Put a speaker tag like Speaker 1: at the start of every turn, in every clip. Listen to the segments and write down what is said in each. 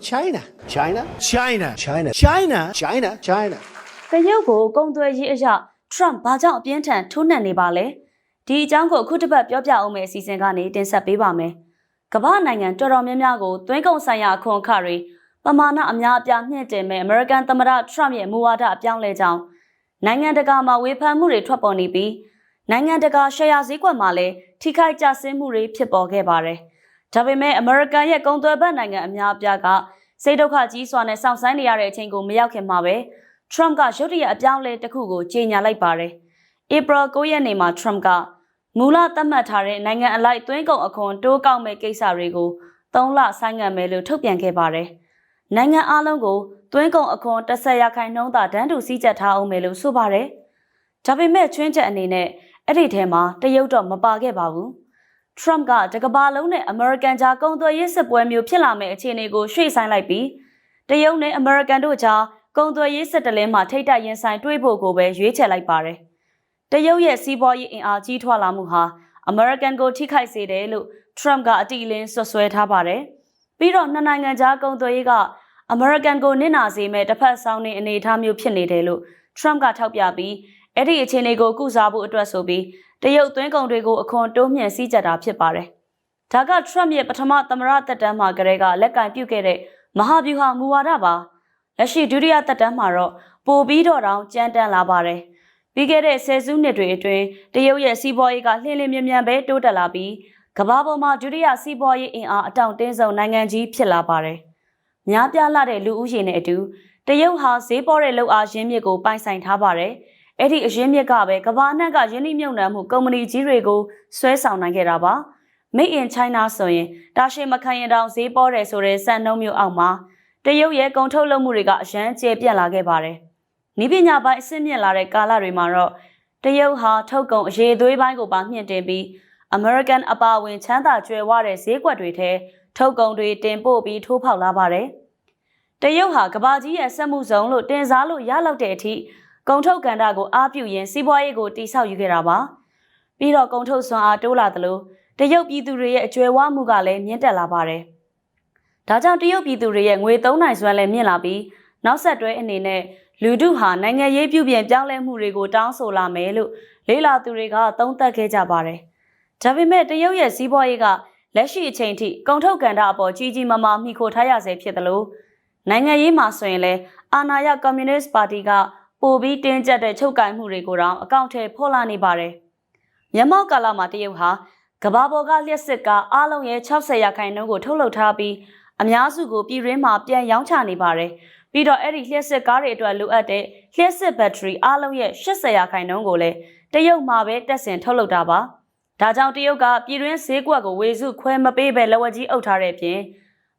Speaker 1: China China
Speaker 2: China
Speaker 1: China
Speaker 2: China
Speaker 1: China China
Speaker 3: တရုတ်ကိုကုံသွဲရေးအရ Trump ဘာကြောင့်အပြင်းထန်ထိုးနှက်နေပါလဲဒီအကြောင်းကိုအခုတစ်ပတ်ပြောပြအောင်မယ့်အစီအစဉ်ကနေတင်ဆက်ပေးပါမယ်ကမ္ဘာနိုင်ငံတော်တော်များများကိုသွင်းကုန်ဆိုင်ရာအခွန်အခတွေပမာဏအများအပြားမြင့်တင်မဲ့ American သမ္မတ Trump ရဲ့မူဝါဒအပြောင်းလဲကြောင်းနိုင်ငံတကာမှာဝေဖန်မှုတွေထွက်ပေါ်နေပြီးနိုင်ငံတကာရှယ်ယာဈေးကွက်မှာလည်းထိခိုက်ကျဆင်းမှုတွေဖြစ်ပေါ်ခဲ့ပါတယ် ဒါပေမဲ့ American ရဲ့ကုန်သွယ်ဘက်နိုင်ငံအများအပြားကစိတ်ဒုက္ခကြီးစွာနဲ့စောင့်ဆိုင်းနေရတဲ့အချိန်ကိုမရောက်ခင်မှာပဲ Trump ကရုတ်တရက်အပြောင်းအလဲတစ်ခုကိုကြေညာလိုက်ပါတယ်။ April 9ရက်နေ့မှာ Trump ကမူလသတ်မှတ်ထားတဲ့နိုင်ငံအလိုက်သွင်းကုန်အခွန်တိုးကောက်မဲ့ကိစ္စတွေကို3လဆိုင်းငံ့မယ်လို့ထုတ်ပြန်ခဲ့ပါတယ်။နိုင်ငံအလုံးကိုသွင်းကုန်အခွန်10ရာခိုင်နှုန်းသာတန်းတူစည်းကြပ်ထားအောင်မယ်လို့ဆိုပါတယ်။ဒါပေမဲ့ချွင်းချက်အနေနဲ့အဲ့ဒီထဲမှာတရုတ်တော့မပါခဲ့ပါဘူး။ Trump ကတကဘာလုံးနဲ့ American ကြားကုန်သွယ်ရေးစစ်ပွဲမျိုးဖြစ်လာမယ့်အခြေအနေကိုရွှေ့ဆိုင်းလိုက်ပြီးတရုတ်နဲ့ American တို့ကြားကုန်သွယ်ရေးစစ်တလင်းမှာထိတ်တက်ရင်ဆိုင်တွေးဖို့ကိုပဲရွေးချယ်လိုက်ပါတယ်။တရုတ်ရဲ့စီးပွားရေးအင်အားကြီးထွားလာမှုဟာ American ကိုထိခိုက်စေတယ်လို့ Trump ကအတိအလင်းဆွဆွဲထားပါတယ်။ပြီးတော့နှစ်နိုင်ငံကြားကုန်သွယ်ရေးက American ကိုနစ်နာစေမဲ့တစ်ဖက်ဆောင်နေအနေအထားမျိုးဖြစ်နေတယ်လို့ Trump ကထောက်ပြပြီးအဲ့ဒီအခြေအနေကိုကုစားဖို့အတွက်ဆိုပြီး တရုတ်သွင်းကုန်တွေကိုအခွန်တိုးမြှင့်စည်းကြပ်တာဖြစ်ပါတယ်။ဒါက Trump ရဲ့ပထမသမ္မတသက်တမ်းမှာကတည်းကလက်ကင်ပြုတ်ခဲ့တဲ့မဟာဗျူဟာမူဝါဒပါ။လက်ရှိဒုတိယသက်တမ်းမှာတော့ပိုပြီးတော့တောင်ကြမ်းတမ်းလာပါတယ်။ပြီးခဲ့တဲ့ဆယ်စုနှစ်တွေအတွင်းတရုတ်ရဲ့စီးပွားရေးကလှည့်လည်မြန်မြန်ပဲတိုးတက်လာပြီးကမ္ဘာပေါ်မှာဒုတိယစီးပွားရေးအင်အားအတောင့်တင်းဆုံးနိုင်ငံကြီးဖြစ်လာပါတယ်။များပြားလာတဲ့လူဦးရေနဲ့အတူတရုတ်ဟာဈေးပေါ်တဲ့လောက်အားရင်းမြစ်ကိုပိုင်ဆိုင်ထားပါတယ်။ အဲ့ဒီအရင်းမြစ်ကပဲကမ္ဘာအနှံ့ကယင်းနှိမ့်မြုံနှံမှုကုမ္ပဏီကြီးတွေကိုဆွဲဆောင်နိုင်ခဲ့တာပါ။ Made in China ဆိုရင်တာရှည်မခံရင်တောင်ဈေးပေါ်တယ်ဆိုတဲ့စံနှုန်းမျိုးအောက်မှာတရုတ်ရဲ့ကုန်ထုတ်လုပ်မှုတွေကအရန်ကျေပြန့်လာခဲ့ပါတယ်။ဤပညာပိုင်းအဆင့်မြင့်လာတဲ့ကာလတွေမှာတော့တရုတ်ဟာထုတ်ကုန်အရေးသွေးပိုင်းကိုပါမြင့်တင်ပြီး American အပါအဝင်ချမ်းသာကြွယ်ဝတဲ့ဈေးကွက်တွေထဲထုတ်ကုန်တွေတင်ပို့ပြီးထိုးဖောက်လာပါတယ်။တရုတ်ဟာကဘာကြီးရဲ့စက်မှုဇုံလို့တင်စားလို့ရလောက်တဲ့အထိ ကုန်ထုတ်ကန်တာကိုအားပြုရင်းစီးပွားရေးကိုတိဆောက်ယူခဲ့တာပါ။ပြီးတော့ကုန်ထုတ်စွမ်းအားတိုးလာသလိုတရုတ်ပြည်သူတွေရဲ့အကျွယ်ဝမှုကလည်းမြင့်တက်လာပါတယ်။ဒါကြောင့်တရုတ်ပြည်သူတွေရဲ့ငွေသုံးနိုင်စွမ်းလည်းမြင့်လာပြီးနောက်ဆက်တွဲအနေနဲ့လူထုဟာနိုင်ငံရေးပြုပြင်ပြောင်းလဲမှုတွေကိုတောင်းဆိုလာမယ်လို့လေးလာသူတွေကသုံးသပ်ခဲ့ကြပါတယ်။ဒါပေမဲ့တရုတ်ရဲ့စီးပွားရေးကလက်ရှိအချိန်ထိကုန်ထုတ်ကန်တာအပေါ်ကြီးကြီးမားမားမိခိုထားရဆဲဖြစ်တယ်လို့နိုင်ငံရေးမှာဆိုရင်လည်းအာဏာရကွန်မြူနစ်ပါတီက ပိုပြီးတင်းကျပ်တဲ့ချုပ်ကိုင်မှုတွေကိုတောင်အကောင့်ထဲဖော်လာနေပါတယ်။မြန်မာကာလမှာတရုတ်ဟာကဘာပေါ်ကလျှက်စစ်ကားအားလုံးရဲ့60ရာခိုင်နှုန်းကိုထုတ်လုပ်ထားပြီးအများစုကိုပြည်ရင်းမှာပြန်ရောင်းချနေပါတယ်။ပြီးတော့အဲ့ဒီလျှက်စစ်ကားတွေအတွက်လိုအပ်တဲ့လျှက်စစ်ဘက်ထရီအားလုံးရဲ့80ရာခိုင်နှုန်းကိုလည်းတရုတ်မှာပဲတက်ဆင်ထုတ်လုပ်တာပါ။ဒါကြောင့်တရုတ်ကပြည်တွင်းဈေးကွက်ကိုဝေစုခွဲမပေးပဲလက်ဝက်ကြီးအုပ်ထားတဲ့အပြင်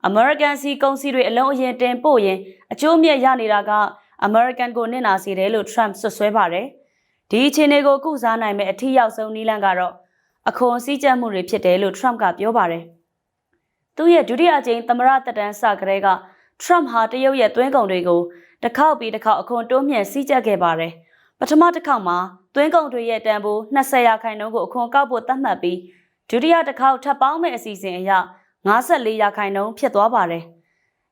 Speaker 3: American စီကုန်စည်တွေအလုံးအရင်တင်ပို့ရင်အကျိုးမြတ်ရနေတာက American ကိုနစ်နာစေတယ်လို့ Trump ဆွဆွဲပါတယ်။ဒီအခြေအနေကိုကုစားနိုင်မဲ့အထီးရောက်ဆုံးနည်းလမ်းကတော့အခွန်စည်းကြပ်မှုတွေဖြစ်တယ်လို့ Trump ကပြောပါတယ်။သူ့ရဲ့ဒုတိယအကြိမ်သမ္မတသက်တမ်းစကတည်းက Trump ဟာတရုတ်ရဲ့သွင်းကုန်တွေကိုတစ်ခေါက်ပြီးတစ်ခေါက်အခွန်တိုးမြှင့်စည်းကြပ်ခဲ့ပါတယ်။ပထမတစ်ခေါက်မှာသွင်းကုန်တွေရဲ့တန်ဖိုး20ရာခိုင်နှုန်းကိုအခွန်ကောက်ဖို့သတ်မှတ်ပြီးဒုတိယတစ်ခေါက်ထပ်ပေါင်းမဲ့အစီအစဉ်အရ54ရာခိုင်နှုန်းဖြစ်သွားပါတယ်။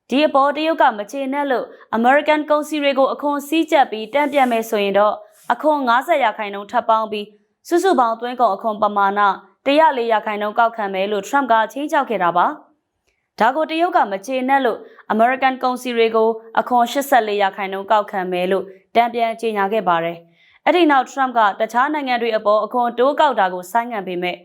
Speaker 3: ဒီအပေါ်တရုတ်ကမချေနဲ့လို့ American ကုန်စည်တွေကိုအခွန်စည်းကြပ်ပြီးတန့်ပြန့်မယ်ဆိုရင်တော့အခွန်90ရာခိုင်နှုန်းထပ်ပေါင်းပြီးစုစုပေါင်းသွင်းကုန်အခွန်ပမာဏ104ရာခိုင်နှုန်းကောက်ခံမယ်လို့ Trump ကချင်းချောက်ခဲ့တာပါ။ဒါကိုတရုတ်ကမချေနဲ့လို့ American ကုန်စည်တွေကိုအခွန်84ရာခိုင်နှုန်းကောက်ခံမယ်လို့တံပြန်ကြေညာခဲ့ပါတယ်။အဲ့ဒီနောက် Trump ကတခြားနိုင်ငံတွေအပေါ်အခွန်တိုးကောက်တာကိုဆိုင်းငံ့ပေးမဲ့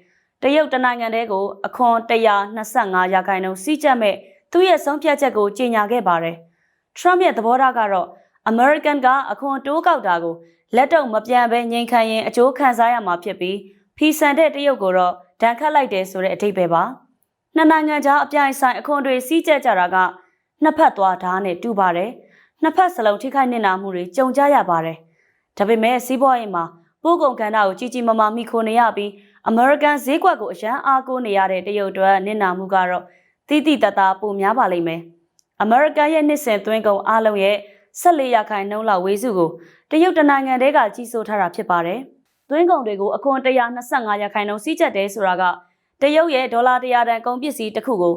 Speaker 3: တရုတ်တနိုင်ငံတည်းကိုအခွန်125ရာခိုင်နှုန်းစီးကျက်မဲ့ သူ့ရဲ့ဆုံးဖြတ်ချက်ကိုကြေညာခဲ့ပါတယ်။ Trump ရဲ့သဘောထားကတော့ American ကအခွန်တိုးကောက်တာကိုလက်တော့မပြန်ဘဲငြိမ်ခံရင်အကျိုးခံစားရမှာဖြစ်ပြီးဖီဆန်တဲ့တရုတ်ကိုတော့ဒဏ်ခတ်လိုက်တယ်ဆိုတဲ့အဓိပ္ပာယ်ပါ။နှစ်နိုင်ငံကြားအပြိုင်ဆိုင်အခွန်တွေစီးကျက်ကြတာကနှစ်ဖက်သွားဓာတ်နဲ့တူပါတယ်။နှစ်ဖက်စလုံးထိခိုက်နစ်နာမှုတွေကြုံကြရပါတယ်။ဒါပေမဲ့စီးပွားရေးမှာပို့ကုန်ကဏ္ဍကိုကြီးကြီးမားမားမိခိုနေရပြီး American ဈေးကွက်ကိုအရန်အားကိုးနေရတဲ့တရုတ်အတွက်နစ်နာမှုကတော့ တိတိတသားပိုများပါလိမ့်မယ်။ American ရဲ့နှစ်စဉ်သွင်းကုန်အားလုံးရဲ့14ရာခိုင်နှုန်းလောက်ဝေစုကိုတရုတ်တနိုင်ငံတည်းကကြီးစိုးထားတာဖြစ်ပါတယ်။သွင်းကုန်တွေကိုအခွန်125ရာခိုင်နှုန်းစီးကျက်တယ်ဆိုတာကတရုတ်ရဲ့ဒေါ်လာ100တန်ကုန်ပစ္စည်းတစ်ခုကို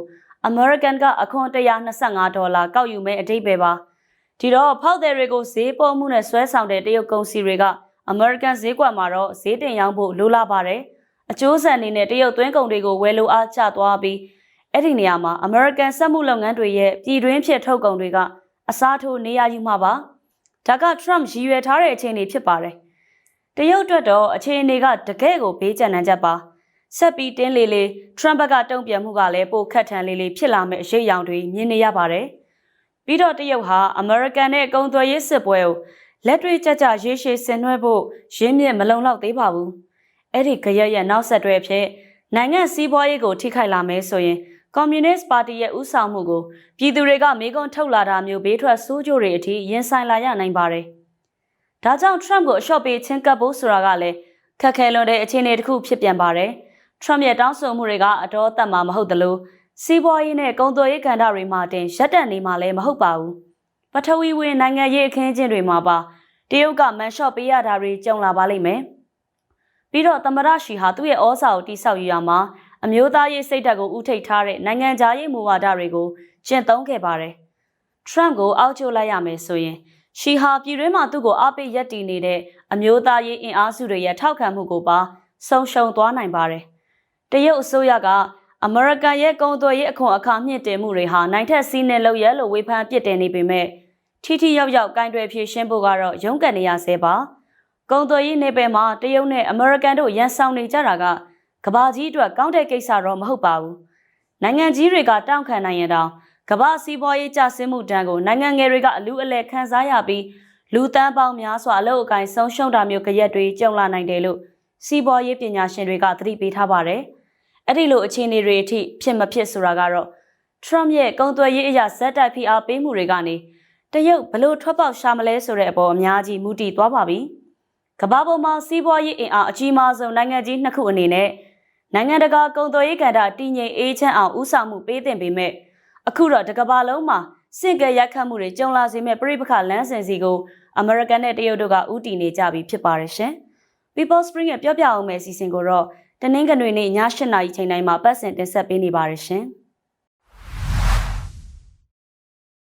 Speaker 3: American ကအခွန်125ဒေါ်လာကောက်ယူမဲ့အတိတ်ပဲပါဒီတော့ဖောက်သည်တွေကိုဈေးပေါ်မှုနဲ့ဆွဲဆောင်တဲ့တရုတ်ကုန်စီတွေက American ဈေးကွက်မှာတော့ဈေးတင်ရောင်းဖို့လိုလားပါတယ်အကျိုးဆန်အနေနဲ့တရုတ်သွင်းကုန်တွေကိုဝယ်လိုအားကျသွားပြီး အဲ့ဒီနေရာမှာ American စက်မှုလုပ်ငန်းတွေရဲ့ပြည်တွင်းဖြစ်ထုတ်ကုန်တွေကအစားထိုးနေရယူမှာပါဒါက Trump ရည်ရွယ်ထားတဲ့အခြေအနေဖြစ်ပါတယ်တရုတ်အတွက်တော့အခြေအနေကတကယ့်ကိုဘေးကျန်နှံချက်ပါဆက်ပြီးတင်းလေးလေး Trump ဘက်ကတုံ့ပြန်မှုကလည်းပိုခက်ထန်လေးလေးဖြစ်လာမယ့်အရေးအယောင်တွေမြင်နေရပါတယ်ပြီးတော့တရုတ်ဟာ American နဲ့ကုန်သွယ်ရေးစစ်ပွဲကိုလက်တွေ့ကြကြရေးရှည်ဆင်နွှဲဖို့ရင်းမြစ်မလုံလောက်သေးပါဘူးအဲ့ဒီကြရက်ရဲ့နောက်ဆက်တွဲဖြစ်နိုင်ငံစည်းပွားရေးကိုထိခိုက်လာမယ်ဆိုရင် ကွန်မြူနစ်ပါတီရဲ့ဥဆောင်မှုကိုပြည်သူတွေကမေကွန်ထုတ်လာတာမျိုးဘေးထွက်ဆိုးကြိုတွေအထိရင်ဆိုင်လာရနိုင်ပါတယ်။ဒါကြောင့် Trump ကိုအလျှော့ပေးချင်းကပ်ဖို့ဆိုတာကလည်းခက်ခဲလွန်းတဲ့အခြေအနေတစ်ခုဖြစ်ပြန်ပါတယ်။ Trump ရဲ့တောင်းဆိုမှုတွေကအတော်သက်မှာမဟုတ်သလိုစီးပွားရေးနဲ့ကုန်သွယ်ရေးကဏ္ဍတွေမှာတင်ရပ်တန့်နေမှာလည်းမဟုတ်ပါဘူး။ပထဝီဝင်နိုင်ငံရေးအခင်းအကျင်းတွေမှာပါတရုတ်ကမန်ရှော့ပေးရတာတွေကြုံလာပါလိမ့်မယ်။ပြီးတော့သမရရှိဟာသူ့ရဲ့ဩဇာကိုတိဆောက်ယူရမှာ အမျိုးသားရေးစိတ်ဓာတ်ကိုဥထိတ်ထားတဲ့နိုင်ငံခြားရေးမူဝါဒတွေကိုကျင့်သုံးခဲ့ပါတယ်။ Trump ကိုအောက်ကျလိုက်ရမယ်ဆိုရင်ရှီဟာပြည်တွင်းမှာသူ့ကိုအားပေးရပ်တည်နေတဲ့အမျိုးသားရေးအင်အားစုတွေရဲ့ထောက်ခံမှုကိုပါဆုံးရှုံးသွားနိုင်ပါတယ်။တရုတ်အစိုးရကအမေရိကန်ရဲ့ကုန်သွယ်ရေးအခွန်အခါမြင့်တင်မှုတွေဟာနိုင်ထက်စီးနဲ့လောက်ရဲလို့ဝေဖန်ပစ်တင်နေပေမဲ့ထိထိရောက်ရောက်ကင်တွယ်ဖြည့်ရှင်းဖို့ကတော့ရုန်းကန်နေရဆဲပါ။ကုန်သွယ်ရေးနယ်ပယ်မှာတရုတ်နဲ့အမေရိကန်တို့ရန်ဆောင်နေကြတာက ကဘာကြီးအတွက်ကောင်းတဲ့ကိစ္စတော့မဟုတ်ပါဘူး။နိုင်ငံကြီးတွေကတောင့်ခံနိုင်ရင်တောင်ကဘာစီးပွားရေးကျဆင်းမှုတန်းကိုနိုင်ငံငယ်တွေကအလူအလဲခံစားရပြီးလူတန်းပေါင်းများစွာအလုပ်အကင်ဆုံးရှုံးတာမျိုးကြရက်တွေကြုံလာနိုင်တယ်လို့စီးပွားရေးပညာရှင်တွေကသတိပေးထားပါတယ်။အဲ့ဒီလိုအခြေအနေတွေအထိဖြစ်မဖြစ်ဆိုတာကတော့ Trump ရဲ့ကုန်သွယ်ရေးအရာဇက်တိုက်ဖိအားပေးမှုတွေကနေတရုတ်ဘလို့ထွက်ပေါက်ရှာမလဲဆိုတဲ့အပေါ်အများကြီးမူတည်သွားပါပြီ။ကမ္ဘာပေါ်မှာစီးပွားရေးအင်အားအကြီးမားဆုံးနိုင်ငံကြီးနှစ်ခုအနေနဲ့ နိုင်ငံတကာကုန်သွယ်ရေးကဏ္ဍတည်ငြိမ်အေးချမ်းအောင်ဥဆောင်မှုပေးတင်ပေမဲ့အခုတော့တကမ္ဘာလုံးမှာစင့်ကဲရက်ခတ်မှုတွေကြုံလာစေမဲ့ပြိပခလန်းစင်စီကိုအမေရိကန်နဲ့တရုတ်တို့ကဥတီနေကြပြီဖြစ်ပါရဲ့ရှင်။ People Spring ရဲ့ပြောပြအောင်မယ့်အစီအစဉ်ကိုတော့တနင်္ဂနွေနေ့ည8:00နာရီချိန်တိုင်းမှာပတ်စင်တင်ဆက်ပေးနေပါရရှင်။